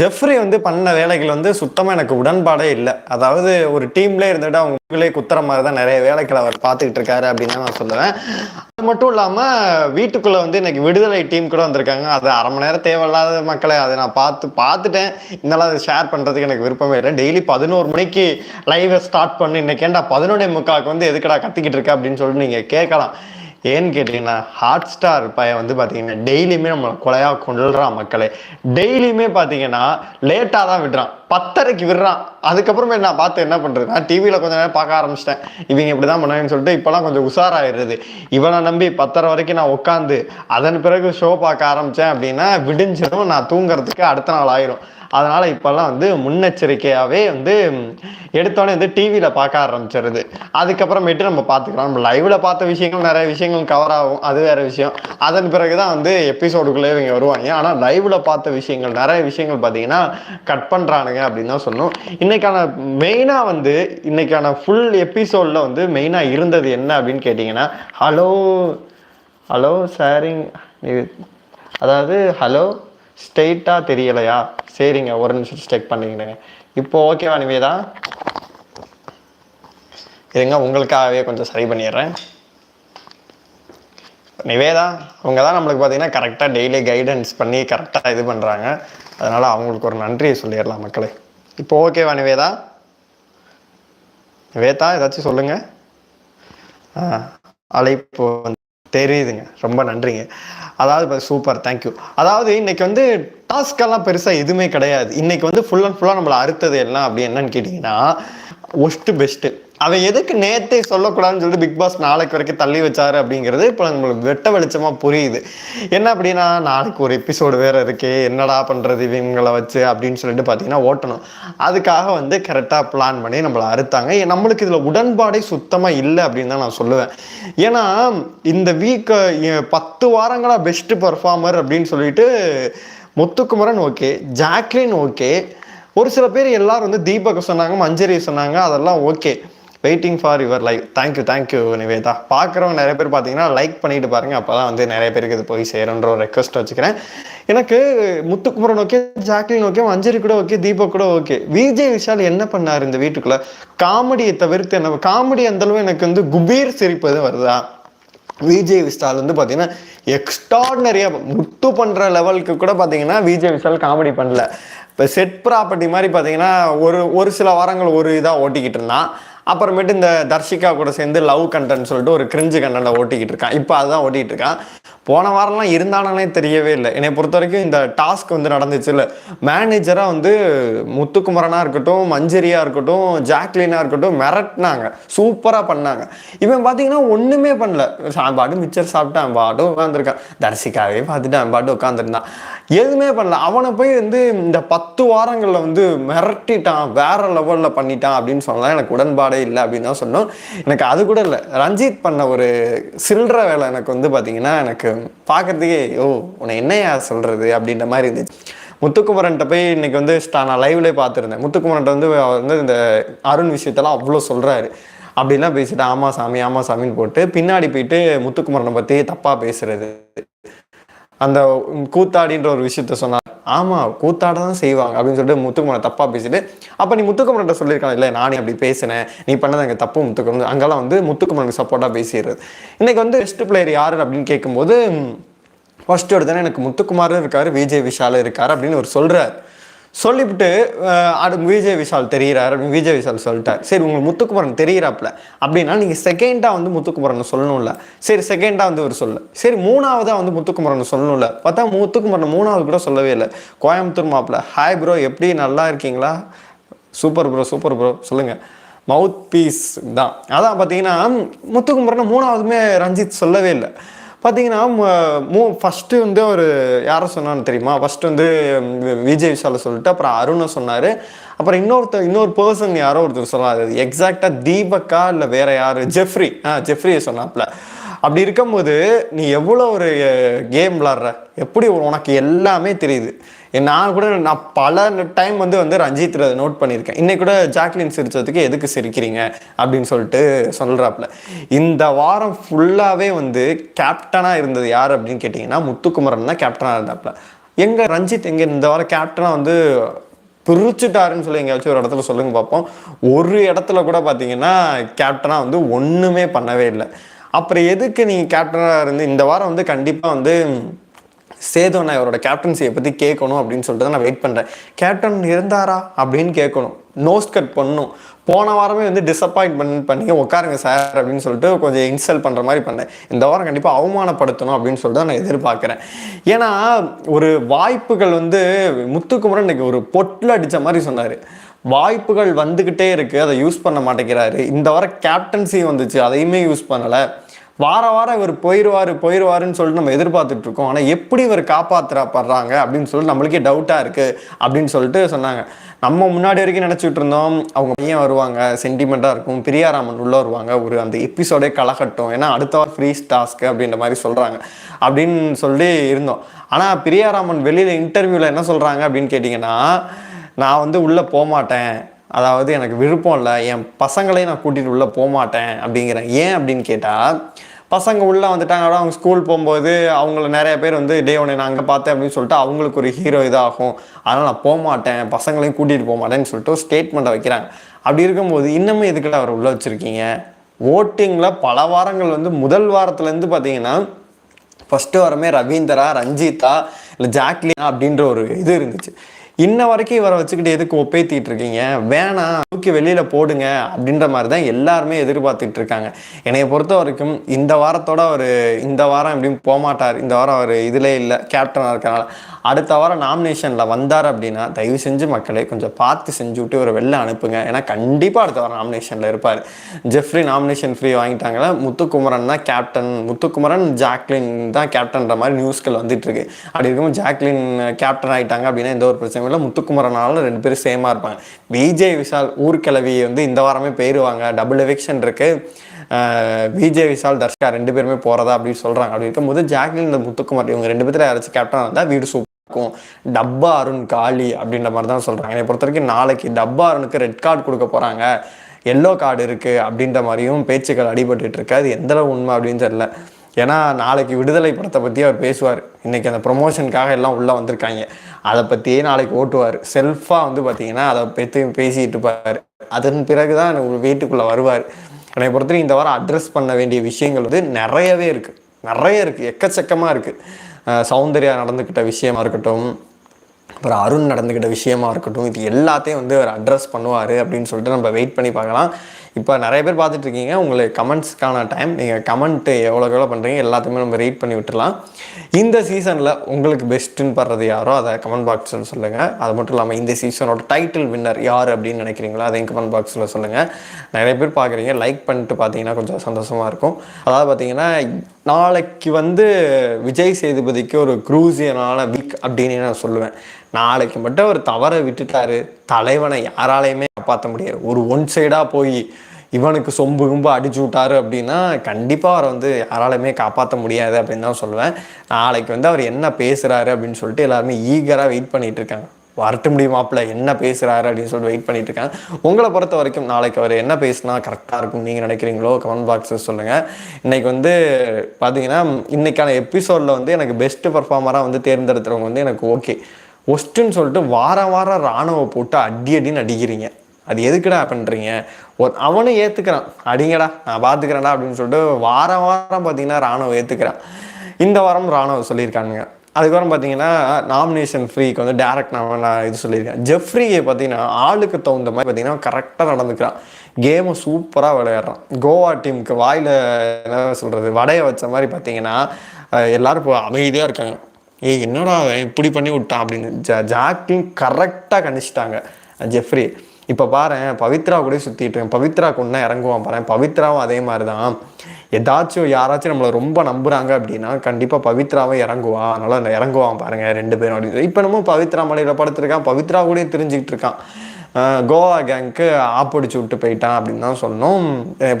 Jeffrey வந்து பண்ண வேலைகள் வந்து சுத்தமாக எனக்கு உடன்பாடே இல்லை. அதாவது ஒரு டீம்லேயே இருந்துட்டு அவங்க உங்களே குத்துற மாதிரி தான் நிறைய வேலைகளை அவர் பார்த்துக்கிட்டு இருக்காரு அப்படின்னு தான் நான் சொல்லுவேன். அது மட்டும் இல்லாமல் வீட்டுக்குள்ளே வந்து இன்னைக்கு விடுதலை டீம் கூட வந்திருக்காங்க. அது அரை மணி நேரம் தேவையில்லாத மக்களை அதை நான் பார்த்து பார்த்துட்டேன். இருந்தாலும் அதை ஷேர் பண்ணுறதுக்கு எனக்கு விருப்பமே இல்லை. டெய்லி பதினோரு மணிக்கு லைவை ஸ்டார்ட் பண்ணி இன்னைக்கு ஏன்டா பதினொன்னே முக்காவுக்கு வந்து எதுக்குடா கத்திக்கிட்டு இருக்க அப்படின்னு சொல்லிட்டு நீங்கள் கேட்கலாம். ஏன்னு கேட்டிங்கன்னா ஹாட் ஸ்டார் பையன் வந்து பார்த்தீங்கன்னா டெய்லியுமே நம்ம கொலையாக கொண்டுறான் மக்களை. டெய்லியுமே பார்த்தீங்கன்னா லேட்டாக தான் விடுறான். பத்தரைக்கு விடுறான். அதுக்கப்புறமே நான் பார்த்து என்ன பண்ணுறது நான் டிவியில் கொஞ்ச நேரம் பார்க்க ஆரம்பிச்சிட்டேன். இவங்க இப்படி தான் பண்ணுவேன்னு சொல்லிட்டு இப்போலாம் கொஞ்சம் உஷாராயிடுது இவனை நம்பி பத்தரை வரைக்கும் நான் உட்காந்து அதன் பிறகு ஷோ பார்க்க ஆரம்பித்தேன் அப்படின்னா விடிஞ்சிடும் நான் தூங்குறதுக்கு அடுத்த நாள் ஆயிரும். அதனால இப்போல்லாம் வந்து முன்னெச்சரிக்கையாகவே வந்து எடுத்தோடனே வந்து டிவியில் பார்க்க ஆரம்பிச்சிருது அதுக்கப்புறமேட்டு நம்ம பார்த்துக்கலாம். நம்ம லைவ்ல பார்த்த விஷயங்கள் நிறைய விஷயங்கள் கவர் ஆகும். அது வேற விஷயம். அதன் பிறகு தான் வந்து எபிசோடுக்குள்ளே இவங்க வருவாங்க. ஆனால் லைவ்ல பார்த்த விஷயங்கள் நிறைய விஷயங்கள் பார்த்தீங்கன்னா கட் பண்ணுறானுங்க அப்படின்னு தான் சொன்னோம். இன்னைக்கான மெயினாக வந்து இன்னைக்கான ஃபுல் எபிசோடில் வந்து மெயினாக இருந்தது என்ன அப்படின்னு கேட்டிங்கன்னா ஹலோ ஹலோ சாரிங் அதாவது ஹலோ ஸ்ட்ரெயிட்டாக தெரியலையா? சரிங்க ஒரு நிமிஷம் செக் பண்ணிக்கிறேங்க இப்போ ஓகேவா நிவேதா? இருங்க உங்களுக்காகவே கொஞ்சம் சரி பண்ணிடுறேன். நிவேதா அவங்க தான் நம்மளுக்கு பார்த்தீங்கன்னா கரெக்டாக டெய்லி கைடன்ஸ் பண்ணி கரெக்டாக இது பண்ணுறாங்க அதனால் அவங்களுக்கு ஒரு நன்றியை சொல்லிடலாம் மக்களே. இப்போ ஓகேவா நிவேதா? நிவேதா ஏதாச்சும் சொல்லுங்கள் அழைப்பு வந்து தெரியுதுங்க. ரொம்ப நன்றிங்க. அதாவது இப்போ சூப்பர் தேங்க்யூ அதாவது இன்னைக்கு வந்து டாஸ்கெல்லாம் பெருசாக எதுவுமே கிடையாது. இன்னைக்கு வந்து ஃபுல் அண்ட் ஃபுல்லாக நம்மளை அறுத்தது எல்லாம் அப்படி என்னன்னு கேட்டிங்கன்னா ஒஸ்ட்டு பெஸ்ட்டு அவன் எதுக்கு நேத்தே சொல்லக்கூடாதுன்னு சொல்லிட்டு பிக் பாஸ் நாளைக்கு வரைக்கும் தள்ளி வச்சாரு அப்படிங்கிறது இப்போ நம்மளுக்கு வெட்ட வெளிச்சமாக புரியுது. என்ன அப்படின்னா நாளைக்கு ஒரு எபிசோடு வேற இருக்கே என்னடா பண்ணுறது இவங்களை வச்சு அப்படின்னு சொல்லிட்டு பார்த்தீங்கன்னா ஓட்டணும். அதுக்காக வந்து கரெக்டாக பிளான் பண்ணி நம்மளை அறுத்தாங்க. நம்மளுக்கு இதில் உடன்பாடே சுத்தமாக இல்லை அப்படின்னு தான் நான் சொல்லுவேன். ஏன்னா இந்த வீக் பத்து வாரங்களாக பெஸ்ட் பர்ஃபார்மர் அப்படின்னு சொல்லிட்டு முத்துக்குமரன் ஓகே ஜாக்லின் ஓகே. ஒரு சில பேர் எல்லாரும் வந்து தீபக் சொன்னாங்க மஞ்சரி சொன்னாங்க அதெல்லாம் okay. Waiting for your like thank you thank you Nivetha பார்க்குறவங்க நிறைய பேர் பார்த்தீங்கன்னா லைக் பண்ணிட்டு பாருங்க. அப்போ தான் வந்து நிறைய பேருக்கு இது போய் சேருன்ற ஒரு ரெக்வஸ்ட் வச்சுக்கிறேன். எனக்கு Muthukumaran okay Jacqueline okay Manjari கூட ஓகே தீபக் கூட ஓகே விஜய் விஷால் என்ன பண்ணார் இந்த வீட்டுக்குள்ளே? காமெடியை தவிர்த்து என்ன காமெடி அந்த அளவு எனக்கு வந்து குபீர் சிரிப்பது வருதா? விஜய் விஷால் வந்து பார்த்தீங்கன்னா எக்ஸ்ட்ராடனரியாக முட்டு பண்ணுற லெவலுக்கு கூட பார்த்தீங்கன்னா விஜய் விஷால் காமெடி பண்ணல. இப்போ செட் ப்ராப்பர்ட்டி மாதிரி பார்த்தீங்கன்னா ஒரு ஒரு சில வாரங்கள் ஒரு இதாக ஓட்டிக்கிட்டு இருந்தான். அப்புறமேட்டு இந்த தர்ஷிகா கூட சேர்ந்து லவ் கண்டென்ட் சொல்லிட்டு ஒரு கிரிஞ்சு கண்டென்ட்டை ஓட்டிக்கிட்டு இருக்கான் இப்போ அதுதான் ஓட்டிகிட்டு இருக்கான் போன வாரம்லாம் இருந்தானே தெரியவே இல்லை. என்னை பொறுத்த வரைக்கும் இந்த டாஸ்க் வந்து நடந்துச்சு. இல்லை மேனேஜராக வந்து முத்துக்குமரனாக இருக்கட்டும் மஞ்சரியாக இருக்கட்டும் ஜாக்லினாக இருக்கட்டும் மிரட்டினாங்க. சூப்பராக பண்ணாங்க. இவன் பார்த்தீங்கன்னா ஒன்றுமே பண்ணல. அவன் பாட்டு மிச்சர் சாப்பிட்டு அவன் பாட்டு உட்காந்துருக்கான் தர்சிகாவே பார்த்துட்டு அவன் பாட்டு உட்காந்துருந்தான் எதுவுமே பண்ணல. அவனை போய் வந்து இந்த பத்து வாரங்களில் வந்து மிரட்டிட்டான். வேற லெவலில் பண்ணிட்டான் அப்படின்னு சொன்னால் எனக்கு உடன்பாடு இல்லை அப்படின்னு தான் சொன்னோம். எனக்கு அது கூட இல்லை. ரஞ்சித் பண்ண ஒரு சில்லற வேலை எனக்கு வந்து பார்த்தீங்கன்னா எனக்கு பார்க்குறதுக்கே ஓ உன்னை என்னையா சொல்றது? அப்படின்ற மாதிரி இருந்துச்சு. முத்துக்குமரன்ட்ட போய் இன்னைக்கு வந்து ஸ்டா- நான் லைவ்லேயே பார்த்துருந்தேன் முத்துக்குமரன்ட்ட வந்து அவர் வந்து இந்த அருண் விஷயத்தெல்லாம் அவ்வளோ சொல்கிறாரு அப்படிலாம் பேசிட்டு ஆமா சாமி ஆமா சாமின்னு போட்டு பின்னாடி போயிட்டு முத்துக்குமரனை பற்றி தப்பாக பேசுறது. அந்த கூத்தாடின்ற ஒரு விஷயத்த சொன்னார். ஆமாம் கூத்தாட தான் செய்வாங்க அப்படின்னு சொல்லிட்டு முத்துக்குமரன் தப்பாக பேசிட்டு அப்போ நீ முத்துக்குமரன் சொல்லியிருக்கான் இல்லை நானே அப்படி பேசினேன். நீ பண்ணது அங்கே தப்பு முத்துக்குமரன். அங்கெல்லாம் வந்து முத்துக்குமரனுக்கு சப்போர்ட்டாக பேசிடுறது. இன்றைக்கி வந்து பெஸ்ட் பிளேயர் யார் அப்படின்னு கேட்கும்போது ஃபர்ஸ்ட் எடுத்தோன்னே எனக்கு முத்துக்குமாரும் இருக்கார் விஜய் விஷாலும் இருக்கார் அப்படின்னு ஒரு சொல்கிறார் சொல்லிவிட்டு அஹ், அடு விஜய் விஷால் தெரிகிறார் அப்படின்னு விஜய் விஷால் சொல்லிட்டார். சரி உங்களுக்கு முத்துக்குமரன் தெரிகிறாப்புல அப்படின்னா நீங்கள் செகண்டாக வந்து முத்துக்குமரன் சொல்லணும்ல. சரி செகண்டாக வந்து இவர் சொல்ல. சரி மூணாவதாக வந்து முத்துக்குமரன் சொல்லணும்ல. பார்த்தா முத்துக்குமரன் மூணாவது கூட சொல்லவே இல்லை. கோயம்புத்தூர் மாப்பிள்ள ஹாய் ப்ரோ எப்படி நல்லா இருக்கீங்களா? சூப்பர் ப்ரோ சூப்பர் ப்ரோ சொல்லுங்கள் மவுத் பீஸ் தான். அதான் பார்த்தீங்கன்னா முத்துக்குமரன் மூணாவதுமே ரஞ்சித் சொல்லவே இல்லை. பார்த்தீங்கன்னா மூ ஃபஸ்ட்டு வந்து ஒரு யாரை சொன்னான்னு தெரியுமா? ஃபஸ்ட்டு வந்து விஜய் விஷால சொல்லிட்டு அப்புறம் அருணை சொன்னார். அப்புறம் இன்னொருத்தர் இன்னொரு பர்சன் யாரோ ஒருத்தர் சொன்னார். எக்ஸாக்டாக தீபக்கா இல்லை வேற யார்? ஜெஃப்ரி ஆ ஜெஃப்ரியை சொன்னாப்ல அப்படி இருக்கும்போது நீ எவ்வளோ ஒரு கேம் விளாட்ற? எப்படி உனக்கு எல்லாமே தெரியுது. நான் கூட நான் பல டைம் வந்து வந்து ரஞ்சித் நோட் பண்ணியிருக்கேன். இன்னைக்கு கூட ஜாக்லின் சிரிச்சதுக்கு எதுக்கு சிரிக்கிறீங்க? அப்படின்னு சொல்லிட்டு சொல்கிறாப்புல இந்த வாரம் ஃபுல்லாகவே வந்து கேப்டனாக இருந்தது யார் அப்படின்னு கேட்டிங்கன்னா முத்துக்குமரன் தான் கேப்டனாக இருந்தாப்புல. எங்கே ரஞ்சித் எங்கே இந்த வாரம் கேப்டனாக வந்து பிரிச்சுட்டாருன்னு சொல்லி எங்கேயாச்சும் ஒரு இடத்துல சொல்லுங்க பார்ப்போம். ஒரு இடத்துல கூட பார்த்தீங்கன்னா கேப்டனாக வந்து ஒன்றுமே பண்ணவே இல்லை. அப்புறம் எதுக்கு நீங்கள் கேப்டனாக இருந்து இந்த வாரம் வந்து கண்டிப்பாக வந்து சேது இவரோட கேப்டன்சியை பற்றி கேட்கணும் அப்படின்னு சொல்லிட்டு தான் நான் வெயிட் பண்ணுறேன் கேப்டன் இருந்தாரா அப்படின்னு கேட்கணும். நோஸ் கட் பண்ணணும். போன வாரமே வந்து டிசப்பாயின்மெண்ட் பண்ணி உட்காருங்க சார் அப்படின்னு சொல்லிட்டு கொஞ்சம் இன்சல்ட் பண்ணுற மாதிரி பண்ணேன். இந்த வாரம் கண்டிப்பாக அவமானப்படுத்தணும் அப்படின்னு சொல்லிட்டு நான் எதிர்பார்க்குறேன். ஏன்னா ஒரு வாய்ப்புகள் வந்து முத்துக்குமரன் இன்னைக்கு ஒரு பொட்டில் அடித்த மாதிரி சொன்னார். வாய்ப்புகள் வந்துக்கிட்டே இருக்குது அதை யூஸ் பண்ண மாட்டேங்கிறாரு. இந்த வர கேப்டன்சி வந்துச்சு. அதையுமே யூஸ் பண்ணலை. வார வாரம் இவர் போயிடுவார் போயிடுவாருன்னு சொல்லிட்டு நம்ம எதிர்பார்த்துட்டு இருக்கோம். ஆனால் எப்படி இவர் காப்பாற்றப்படுறாங்க அப்படின்னு சொல்லிட்டு நம்மளுக்கே டவுட்டாக இருக்குது அப்படின்னு சொல்லிட்டு சொன்னாங்க. நம்ம முன்னாடி வரைக்கும் நினச்சிட்டு இருந்தோம். அவங்க பையன் வருவாங்க சென்டிமெண்ட்டாக இருக்கும். பிரியாராமன் உள்ளே வருவாங்க. ஒரு அந்த எபிசோடே கலகட்டும். ஏன்னா அடுத்த வாரம் ஃப்ரீ டாஸ்க்கு அப்படின்ற மாதிரி சொல்கிறாங்க அப்படின்னு சொல்லி இருந்தோம். ஆனால் பிரியாராமன் வெளியில் இன்டர்வியூவில் என்ன சொல்கிறாங்க அப்படின்னு கேட்டிங்கன்னா நான் வந்து உள்ளே போகமாட்டேன் அதாவது எனக்கு விருப்பம் இல்லை. என் பசங்களையும் நான் கூட்டிகிட்டு உள்ளே போகமாட்டேன் அப்படிங்கிறேன். ஏன் அப்படின்னு கேட்டால் பசங்க உள்ளே வந்துட்டாங்க அவங்க ஸ்கூல் போகும்போது அவங்கள நிறைய பேர் வந்து டே உன்னை நான் அங்கே பார்த்தேன் அப்படின்னு சொல்லிட்டு அவங்களுக்கு ஒரு ஹீரோ இதாகும். அதனால் நான் போக மாட்டேன் பசங்களையும் கூட்டிகிட்டு போக மாட்டேன்னு சொல்லிட்டு ஒரு ஸ்டேட்மெண்ட்டை வைக்கிறாங்க. அப்படி இருக்கும்போது இன்னமும் எதுக்கிட்ட அவர் உள்ளே வச்சுருக்கீங்க? ஓட்டிங்கில் பல வாரங்கள் வந்து முதல் வாரத்துலேருந்து பார்த்தீங்கன்னா ஃபஸ்ட்டு வாரமே ரவீந்திரா ரஞ்சிதா இல்லை ஜாக்லினா அப்படின்ற ஒரு இது இருந்துச்சு. இன்ன வரைக்கும் இவரை வச்சுக்கிட்டு எதுக்கு ஒப்பேத்திட்டு இருக்கீங்க வேணாம் தூக்கி வெளியில போடுங்க அப்படின்ற மாதிரி தான் எல்லாருமே எதிர்பார்த்துட்டு இருக்காங்க. என்னைய பொறுத்த வரைக்கும் இந்த வாரத்தோட அவர் இந்த வாரம் எப்படியும் போகமாட்டார் இந்த வாரம் அவர் இதுல இல்லை கேப்டனாக இருக்கனால. அடுத்த வாரம் நாமினேஷனில் வந்தார் அப்படின்னா தயவு செஞ்சு மக்களை கொஞ்சம் பார்த்து செஞ்சு விட்டு ஒரு வெளில அனுப்புங்க. ஏன்னா கண்டிப்பாக அடுத்த வாரம் நாமினேஷனில் இருப்பார். ஜெஃப்ரி நாமினேஷன் ஃப்ரீ வாங்கிட்டாங்களா முத்துக்குமரன் தான் கேப்டன் முத்துக்குமரன் ஜாக்லின் தான் கேப்டன்ற மாதிரி நியூஸ்கள் வந்துட்டு இருக்கு. அப்படி இருக்கும் ஜாக்லின் கேப்டன் ஆகிட்டாங்க அப்படின்னா எந்த ஒரு பிரச்சனையும் இல்லை முத்துக்குமரனாலும் ரெண்டு பேரும் சேமாக இருப்பாங்க. விஜய் விஷால் ஊர்கிழவி வந்து இந்த வாரமே போயிடுவாங்க டபுள் எவிக்ஷன் இருக்குது விஜய் விஷால் தர்ஷா ரெண்டு பேருமே போகிறதா அப்படின்னு சொல்கிறாங்க அப்படி இருக்கும்போது ஜாக்லின் இந்த முத்துக்குமார் இவங்க ரெண்டு பேர்த்துல யாராச்சும் கேப்டன் வந்தால் வீடு சூப்பர் இருக்கும். டப்பா அருண் காளி அப்படின்ற மாதிரி தான் சொல்கிறாங்க என்னை பொறுத்த வரைக்கும் நாளைக்கு டப்பா அருணுக்கு ரெட் கார்டு கொடுக்க போகிறாங்க எல்லோ கார்டு இருக்குது அப்படின்ற மாதிரியும் பேச்சுக்கள் அடிபட்டுட்டு இருக்கு. அது எந்தளவு உண்மை அப்படின்னு தெரியல. ஏன்னா நாளைக்கு விடுதலை படத்தை பற்றி அவர் பேசுவார். இன்றைக்கி அந்த ப்ரொமோஷனுக்காக எல்லாம் உள்ளே வந்திருக்காங்க. அதை பற்றியே நாளைக்கு ஓட்டுவார். செல்ஃபாக வந்து பார்த்தீங்கன்னா அதை பற்றி பேசிகிட்டு இருப்பார். அதன் பிறகு தான் வீட்டுக்குள்ளே வருவார். என்னை பொறுத்தவரைக்கும் இந்த வாரம் அட்ரஸ் பண்ண வேண்டிய விஷயங்கள் வந்து நிறையவே இருக்குது நிறைய இருக்குது எக்கச்சக்கமாக இருக்குது சௌந்தர்யா நடந்துக்கிட்ட விஷயமா இருக்கட்டும் அப்புறம் அருண் நடந்துக்கிட்ட விஷயமா இருக்கட்டும் இது எல்லாத்தையும் வந்து அவர் அட்ரஸ் பண்ணுவார் அப்படின்னு சொல்லிட்டு நம்ம வெயிட் பண்ணி பார்க்கலாம். இப்போ நிறைய பேர் பார்த்துட்டு இருக்கீங்க உங்களுக்கு கமெண்ட்ஸ்க்கான டைம் நீங்கள் கமெண்ட்டு எவ்வளோ எவ்வளோ பண்ணுறீங்க எல்லாத்தையுமே நம்ம ரீட் பண்ணி விட்டுலாம் இந்த சீசனில் உங்களுக்கு பெஸ்ட்டுன்னு படுறது யாரோ அதை கமெண்ட் பாக்ஸில் சொல்லுங்கள் அது மட்டும் இல்லாமல் இந்த சீசனோட டைட்டில் வின்னர் யார் அப்படின்னு நினைக்கிறீங்களோ அதையும் கமெண்ட் பாக்ஸில் சொல்லுங்கள் நிறைய பேர் பார்க்குறீங்க லைக் பண்ணிட்டு பார்த்தீங்கன்னா கொஞ்சம் சந்தோஷமாக இருக்கும். அதாவது பார்த்தீங்கன்னா நாளைக்கு வந்து விஜய் சேதுபதிக்கு ஒரு குரூசியனான வீக் அப்படின்னு நான் சொல்லுவேன். நாளைக்கு மட்டும் அவர் தவற விட்டுட்டாரு. தலைவனை யாராலையுமே காப்பாற்ற முடியாது. ஒரு ஒன் சைடாக போய் இவனுக்கு சொம்பு கும்பு அடிச்சு விட்டாரு அப்படின்னா கண்டிப்பாக அவரை வந்து யாராலுமே காப்பாற்ற முடியாது அப்படின்னு தான் சொல்லுவேன். நாளைக்கு வந்து அவர் என்ன பேசுகிறாரு அப்படின்னு சொல்லிட்டு எல்லாருமே ஈகராக வெயிட் பண்ணிட்டு இருக்காங்க. வரட்டு முடியுமாப்பில் என்ன பேசுகிறாரு அப்படின்னு சொல்லிட்டு வெயிட் பண்ணிட்டு இருக்காங்க. உங்களை பொறுத்த வரைக்கும் நாளைக்கு அவர் என்ன பேசினா கரெக்டாக இருக்கும் நீங்கள் நினைக்கிறீங்களோ கமெண்ட் பாக்ஸில் சொல்லுங்கள் இன்றைக்கி வந்து பார்த்தீங்கன்னா இன்றைக்கான எபிசோடில் வந்து எனக்கு பெஸ்ட் பர்ஃபார்மராக வந்து தேர்ந்தெடுத்துறவங்க வந்து எனக்கு ஓகே ஒஸ்ட்டுன்னு சொல்லிட்டு வாரம் வாரம் ராணுவ போட்டு அடி அடின்னு அடிக்கிறீங்க. அது எதுக்குடா பண்ணுறீங்க ஒரு அவனும் ஏற்றுக்கிறான் அடிங்கடா நான் பார்த்துக்கிறேன்டா அப்படின்னு சொல்லிட்டு வாரம் வாரம் பார்த்தீங்கன்னா ராணுவம் ஏற்றுக்கிறான் இந்த வாரம் ராணுவ சொல்லியிருக்கானுங்க. அதுக்கப்புறம் பார்த்தீங்கன்னா நாமினேஷன் ஃப்ரீக்கு வந்து டேரக்ட் நான் நான் இது சொல்லியிருக்கேன். ஜெஃப்ரியை பார்த்தீங்கன்னா ஆளுக்கு தகுந்த மாதிரி பார்த்தீங்கன்னா கரெக்டாக நடந்துக்கிறான். கேமை சூப்பராக விளையாடுறான். கோவா டீமுக்கு வாயில் என்ன சொல்கிறது வடையை வச்ச மாதிரி பார்த்தீங்கன்னா எல்லாரும் இப்போ அமைதியாக இருக்காங்க. ஏய் என்னடா இப்படி பண்ணி விட்டான் அப்படின்னு ஜா ஜாக்லின் கரெக்டாக கணிச்சிட்டாங்க. ஜெஃப்ரி இப்போ பாரு பவித்ரா கூட சுற்றிட்டு இருக்கேன். பவித்ரா கொண்டா இறங்குவான் பாரு. பவித்ராவும் அதே மாதிரி தான் ஏதாச்சும் யாராச்சும் நம்மளை ரொம்ப நம்புகிறாங்க அப்படின்னா கண்டிப்பாக பவித்ராவும் இறங்குவான் அதனால் அந்த இறங்குவான் பாருங்கள் ரெண்டு பேரும் அப்படின்னு. இப்போ நம்ம பவித்ரா மலையில் படுத்துருக்கான். பவித்ரா கூட தெரிஞ்சுக்கிட்டு இருக்கான். கோவா கேங்க்கு ஆப்படிச்சு விட்டு போயிட்டான் அப்படின்னு தான் சொன்னோம்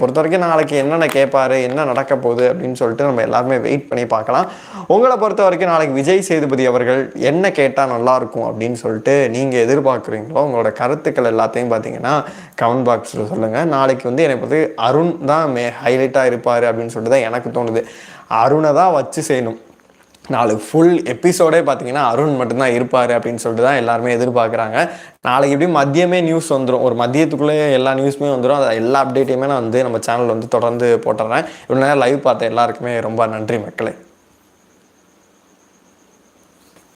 பொறுத்த வரைக்கும் நாளைக்கு என்னென்ன கேட்பாரு என்ன நடக்க போகுது அப்படின்னு சொல்லிட்டு நம்ம எல்லாருமே வெயிட் பண்ணி பார்க்கலாம். உங்களை பொறுத்த வரைக்கும் நாளைக்கு விஜய் சேதுபதி அவர்கள் என்ன கேட்டால் நல்லாயிருக்கும் அப்படின்னு சொல்லிட்டு நீங்கள் எதிர்பார்க்குறீங்களோ உங்களோட கருத்துக்கள் எல்லாத்தையும் பார்த்தீங்கன்னா கமெண்ட் பாக்ஸில் சொல்லுங்கள் நாளைக்கு வந்து என்னை பொறுத்து அருண் தான் மே ஹைலைட்டாக இருப்பார் அப்படின்னு சொல்லிட்டு தான் எனக்கு தோணுது. அருணை தான் வச்சு செய்யணும். நாளைக்கு ஃபுல் எபிசோடே பார்த்தீங்கன்னா அருண் மட்டும்தான் இருப்பார் அப்படின்னு சொல்லிட்டு தான் எல்லாருமே எதிர்பார்க்குறாங்க. நாளைக்கு எப்படியும் மதியமே நியூஸ் வந்துடும் ஒரு மதியத்துக்குள்ளேயே எல்லா நியூஸுமே வந்துடும் அதை எல்லா அப்டேட்டையுமே நான் வந்து நம்ம சேனல் வந்து தொடர்ந்து போட்டுறேன். இவ்வளோ நேரம் லைவ் பார்த்த எல்லாருக்குமே ரொம்ப நன்றி மக்களே.